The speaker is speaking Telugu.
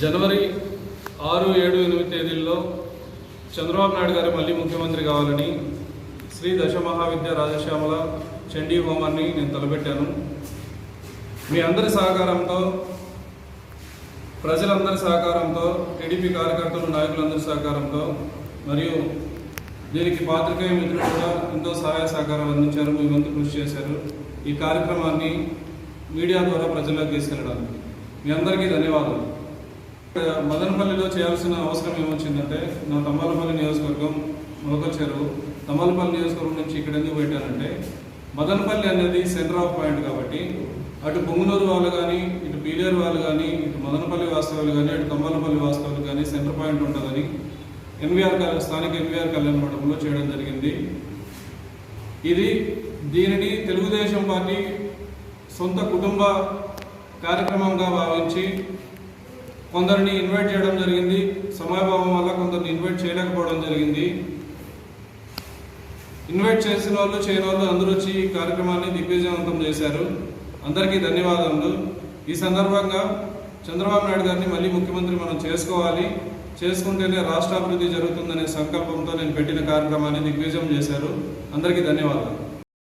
జనవరి ఆరు ఏడు ఎనిమిది తేదీల్లో చంద్రబాబు నాయుడు గారు మళ్ళీ ముఖ్యమంత్రి కావాలని శ్రీ దశ మహావిద్య రాజశ్యామల చండీ హోమాన్ని నేను తలపెట్టాను. మీ అందరి సహకారంతో ప్రజలందరి సహకారంతో టీడీపీ కార్యకర్తలు నాయకులందరి సహకారంతో మరియు దీనికి పాత్రికేయ మిత్రులు కూడా ఎంతో సహాయ సహకారం అందించారు మీ వంతు కృషి చేశారు. ఈ కార్యక్రమాన్ని మీడియా ద్వారా ప్రజల్లోకి తీసుకెళ్ళడానికి. మీ అందరికీ ధన్యవాదాలు. మదనపల్లిలో చేయాల్సిన అవసరం ఏమొచ్చిందంటే నా తమ్మాలపల్లి నియోజకవర్గం మొలకల్ చెరువు. తమ్మలపల్లి నియోజకవర్గం నుంచి ఇక్కడ ఎందుకు పెట్టానంటే మదనపల్లి అనేది సెంటర్ ఆఫ్ పాయింట్ కాబట్టి అటు పొంగునూరు వాళ్ళు కానీ ఇటు పీలేరు వాళ్ళు కానీ ఇటు మదనపల్లి వాస్తవాలు కానీ అటు తమ్మాలపల్లి వాస్తవాలు కానీ సెంటర్ పాయింట్ ఉంటుందని ఎన్వీఆర్ స్థానిక ఎన్వీఆర్ కళ్యాణ మండపంలో చేయడం జరిగింది. ఇది దీనిని తెలుగుదేశం పార్టీ సొంత కుటుంబ కార్యక్రమంగా భావించి కొందరిని ఇన్వైట్ చేయడం జరిగింది. సమయభావం వల్ల కొందరిని ఇన్వైట్ చేయలేకపోవడం జరిగింది. ఇన్వైట్ చేసిన వాళ్ళు చేయని వాళ్ళు అందరూ వచ్చి ఈ కార్యక్రమాన్ని దిగ్విజయవంతం చేశారు. అందరికీ ధన్యవాదాలు ఈ సందర్భంగా చంద్రబాబు నాయుడు గారిని మళ్ళీ ముఖ్యమంత్రి మనం చేసుకోవాలి. చేసుకుంటేనే రాష్ట్రాభివృద్ధి జరుగుతుందనే సంకల్పంతో నేను పెట్టిన కార్యక్రమాన్ని దిగ్విజయం చేశారు. అందరికీ ధన్యవాదాలు.